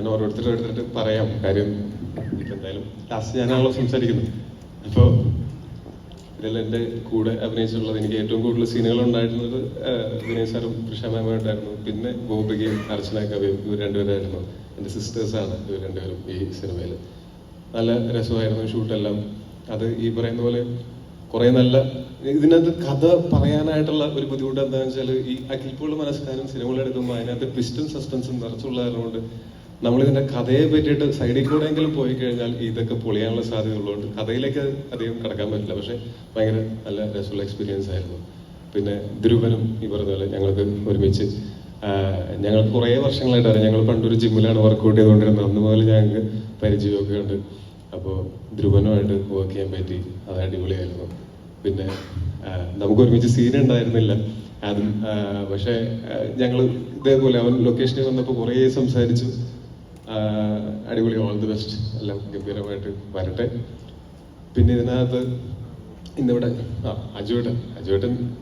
ഞാൻ ഓരോരുത്തരും എടുത്തിട്ട് പറയാം കാര്യം. എന്തായാലും ലാസ്റ്റ് ഞാനാണല്ലോ സംസാരിക്കുന്നത്. അപ്പോൾ ഇതിൽ കൂടെ അഭിനയിച്ചിട്ടുള്ളത് എനിക്ക് ഏറ്റവും കൂടുതൽ സീനുകൾ ഉണ്ടായിരുന്നത് വിനയ് സാറും കൃഷ്ണമാമ ഉണ്ടായിരുന്നു. പിന്നെ ഗോപികയും അർച്ചന കവിയും ഇവർ രണ്ടുപേരായിരുന്നു. എന്റെ സിസ്റ്റേഴ്സാണ് ഇവർ രണ്ടുപേരും ഈ സിനിമയിൽ നല്ല രസമായിരുന്നു ഷൂട്ടെല്ലാം. അത് ഈ പറയുന്ന പോലെ കുറെ നല്ല ഇതിനകത്ത് കഥ പറയാനായിട്ടുള്ള ഒരു ബുദ്ധിമുട്ട് എന്താണെന്ന് വെച്ചാൽ ഈ അഖിൽപ്പുള്ള മനസ്കാരം സിനിമകളെടുക്കുമ്പോൾ അതിനകത്ത് ട്വിസ്റ്റും സസ്പെൻസും നിറച്ചുള്ളതുകൊണ്ട് നമ്മൾ ഇതിന്റെ കഥയെ പറ്റിയിട്ട് സൈഡിൽ കൂടെ എങ്കിലും പോയി കഴിഞ്ഞാൽ ഇതൊക്കെ പൊളിയാനുള്ള സാധ്യത ഉള്ളതുകൊണ്ട് കഥയിലേക്ക് അധികം കടക്കാൻ പറ്റില്ല. പക്ഷേ ഭയങ്കര നല്ല രസമുള്ള എക്സ്പീരിയൻസ് ആയിരുന്നു. പിന്നെ ധ്രുവനും ഈ പറഞ്ഞ പോലെ ഞങ്ങൾക്ക് ഒരുമിച്ച് ഞങ്ങൾ കുറേ വർഷങ്ങളായിട്ട് അറിയാം. ഞങ്ങൾ പണ്ടൊരു ജിമ്മിലാണ് വർക്കൗട്ട് ചെയ്തുകൊണ്ടിരുന്നത്. അന്ന് മുതൽ ഞങ്ങൾക്ക് പരിചയമൊക്കെ ഉണ്ട്. അപ്പോൾ ധ്രുവനുമായിട്ട് വർക്ക് ചെയ്യാൻ പറ്റി. അത് അടിപൊളിയായിരുന്നു. പിന്നെ നമുക്ക് ഒരുമിച്ച് സീൻ ഉണ്ടായിരുന്നില്ല. അതും പക്ഷേ ഞങ്ങൾ ഇതേപോലെ അവൻ ലൊക്കേഷനിൽ വന്നപ്പോൾ കുറേ സംസാരിച്ചു. അടിപൊളി ഓൾ ദി ബെസ്റ്റ് എല്ലാം ഗംഭീരമായിട്ട് വരട്ടെ. പിന്നെ ഇതിനകത്ത് ഇന്നിവിടെ ആ അജുവേട്ടൻ. അജുവേട്ടൻ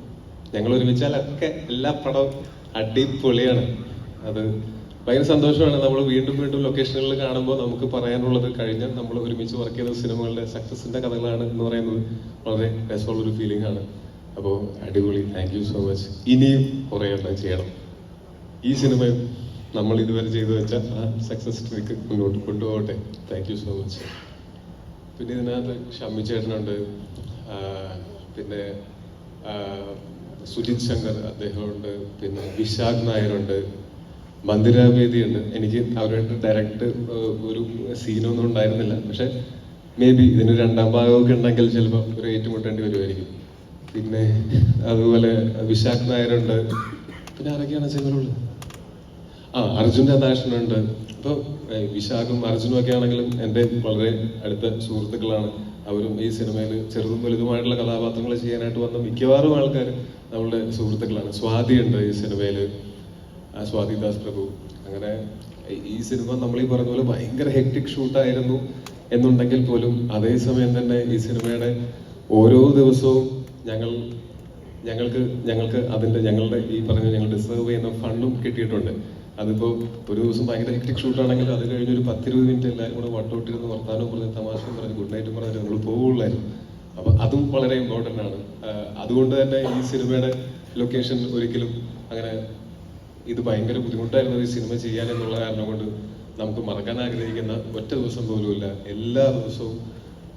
ഞങ്ങൾ ഒരുമിച്ചാലൊക്കെ എല്ലാ പടവും അടിപൊളിയാണ്. അത് ഭയങ്കര സന്തോഷമാണ്. നമ്മൾ വീണ്ടും വീണ്ടും ലൊക്കേഷനുകളിൽ കാണുമ്പോൾ നമുക്ക് പറയാനുള്ളത് കഴിഞ്ഞ നമ്മൾ ഒരുമിച്ച് വർക്ക് ചെയ്ത സിനിമകളുടെ സക്സസിന്റെ കഥകളാണ് എന്ന് പറയുന്നത്. വളരെ രസമുള്ളൊരു ഫീലിംഗ് ആണ്. അപ്പോൾ അടിപൊളി. താങ്ക് യു സോ മച്ച് ഇനിയും കുറേ എണ്ണം ചെയ്യണം. ഈ സിനിമയും നമ്മൾ ഇതുവരെ ചെയ്തു വെച്ച ആ സക്സസ് ട്രിക്ക് മുന്നോട്ട് കൊണ്ടുപോകട്ടെ. താങ്ക് യു സോ മച്ച് പിന്നെ ഇതിനകത്ത് ഷമ്മി ചേട്ടനുണ്ട്. പിന്നെ സുജിത് ശങ്കർ അദ്ദേഹമുണ്ട്. പിന്നെ വിശാഖ് നായരുണ്ട്. മന്ദിരാവേദി ഉണ്ട്. എനിക്ക് അവരുടെ ഡയറക്റ്റ് ഒരു സീനൊന്നും ഉണ്ടായിരുന്നില്ല. പക്ഷെ മേ ബി ഇതിന് രണ്ടാം ഭാഗമൊക്കെ ഉണ്ടെങ്കിൽ ചിലപ്പോൾ ഒരു ഏറ്റുമുട്ടേണ്ടി വരുമായിരിക്കും. പിന്നെ അതുപോലെ വിശാഖ് നായരുണ്ട്. പിന്നെ ആരൊക്കെയാണ് സിനിമയിലുള്ളത് ആ അർജുന്റെ ഉണ്ട് അപ്പോൾ വിശാഖും അർജുനും ഒക്കെ ആണെങ്കിലും എന്റെ വളരെ അടുത്ത സുഹൃത്തുക്കളാണ്. അവരും ഈ സിനിമയിൽ ചെറുതും വലുതുമായിട്ടുള്ള കഥാപാത്രങ്ങൾ ചെയ്യാനായിട്ട് വന്ന മിക്കവാറും ആൾക്കാർ നമ്മളുടെ സുഹൃത്തുക്കളാണ്. സ്വാതി ഉണ്ട് ഈ സിനിമയിൽ. സ്വാതി ദാസ് പ്രഭു. അങ്ങനെ ഈ സിനിമ നമ്മൾ ഈ പറഞ്ഞ പോലെ ഭയങ്കര ഹെക്ടിക് ഷൂട്ടായിരുന്നു എന്നുണ്ടെങ്കിൽ പോലും അതേസമയം തന്നെ ഈ സിനിമയുടെ ഓരോ ദിവസവും ഞങ്ങൾ ഞങ്ങൾക്ക് ഞങ്ങൾക്ക് അതിന്റെ ഞങ്ങളുടെ ഈ പറഞ്ഞ ഞങ്ങൾ ഡിസേർവ് ചെയ്യുന്ന ഫണ്ടും കിട്ടിയിട്ടുണ്ട്. അതിപ്പോൾ ഒരു ദിവസം ഭയങ്കര ഹെക്ടിക് ഷൂട്ടാണെങ്കിൽ അത് കഴിഞ്ഞ് ഒരു പത്തിരുപത് മിനിറ്റ് എല്ലാവരും കൂടെ വട്ടോട്ടിരുന്ന് വർത്താനവും പറഞ്ഞ് തമാശയും പറഞ്ഞ് ഗുഡ് നൈറ്റും പറഞ്ഞ് നമ്മൾ പോവുള്ളായിരുന്നു അപ്പോൾ അതും വളരെ ഇമ്പോർട്ടന്റ് ആണ്. അതുകൊണ്ട് തന്നെ ഈ സിനിമയുടെ ലൊക്കേഷൻ ഒരിക്കലും അങ്ങനെ ഇത് ഭയങ്കര ബുദ്ധിമുട്ടായിരുന്നു ഈ സിനിമ ചെയ്യാൻ എന്നുള്ള കാരണം കൊണ്ട് നമുക്ക് മറക്കാൻ ആഗ്രഹിക്കുന്ന ഒറ്റ ദിവസം പോലുമില്ല എല്ലാ ദിവസവും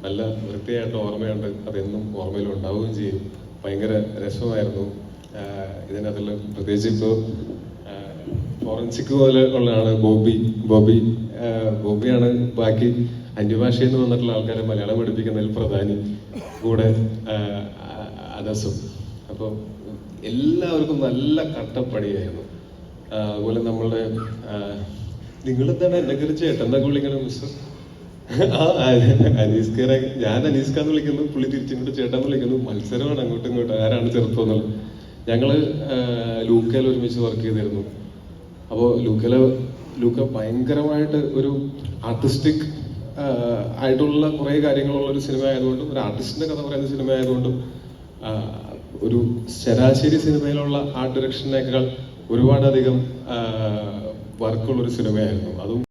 നല്ല വൃത്തിയായിട്ട് ഓർമ്മയുണ്ട്. അതെന്നും ഓർമ്മയിൽ ഉണ്ടാവുകയും ചെയ്യും. ഭയങ്കര രസമായിരുന്നു. ഇതിനകത്തുള്ള പ്രത്യേകിച്ച് ഇപ്പോൾ ഫോറൻസിക് പോലെ ഉള്ളതാണ് ബോബി. ബോബി ബോബിയാണ് ബാക്കി അന്യഭാഷയിൽ നിന്ന് വന്നിട്ടുള്ള ആൾക്കാരെ മലയാളം പഠിപ്പിക്കുന്നതിൽ പ്രധാനി. കൂടെ അതസും. അപ്പോൾ എല്ലാവർക്കും നല്ല കട്ടപ്പണിയായിരുന്നു അതുപോലെ നമ്മളുടെ നിങ്ങളെന്താണ് എന്നെ കുറിച്ച് ചേട്ടന്റെ വിളിക്കണം മിസ്റ്റർ ആ അനീസ് ഞാൻ അനീസ്കാന്ന് വിളിക്കുന്നു പുള്ളി തിരിച്ചിങ്ങോട്ട് ചേട്ടാന്ന് വിളിക്കുന്നു മത്സരമാണ് അങ്ങോട്ടും ഇങ്ങോട്ടും ആരാണ് ചെറുപ്പം ഞങ്ങൾ ലൂക്കയിൽ ഒരുമിച്ച് വർക്ക് ചെയ്തിരുന്നു. അപ്പോൾ ലൂക്കയിലെ ലൂക്ക ഭയങ്കരമായിട്ട് ഒരു ആർട്ടിസ്റ്റിക് ആയിട്ടുള്ള കുറേ കാര്യങ്ങളുള്ള ഒരു സിനിമ ആയതുകൊണ്ടും ഒരു ആർട്ടിസ്റ്റിന്റെ കഥ പറയുന്ന സിനിമ ആയതുകൊണ്ടും ഒരു ശരാശരി സിനിമയിലുള്ള ആർട്ട് ഡയറക്ഷനേക്കാൾ ഒരുപാടധികം വർക്കുള്ള ഒരു സിനിമയായിരുന്നു. അതും